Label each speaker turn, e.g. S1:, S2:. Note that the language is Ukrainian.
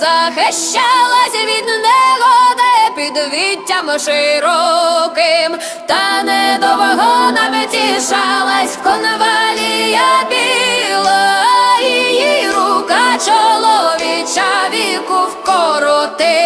S1: захищалась від негоди під віттям широким, та не недовго не тішалась конвалія біла, її рука чоловіча віку
S2: вкороти.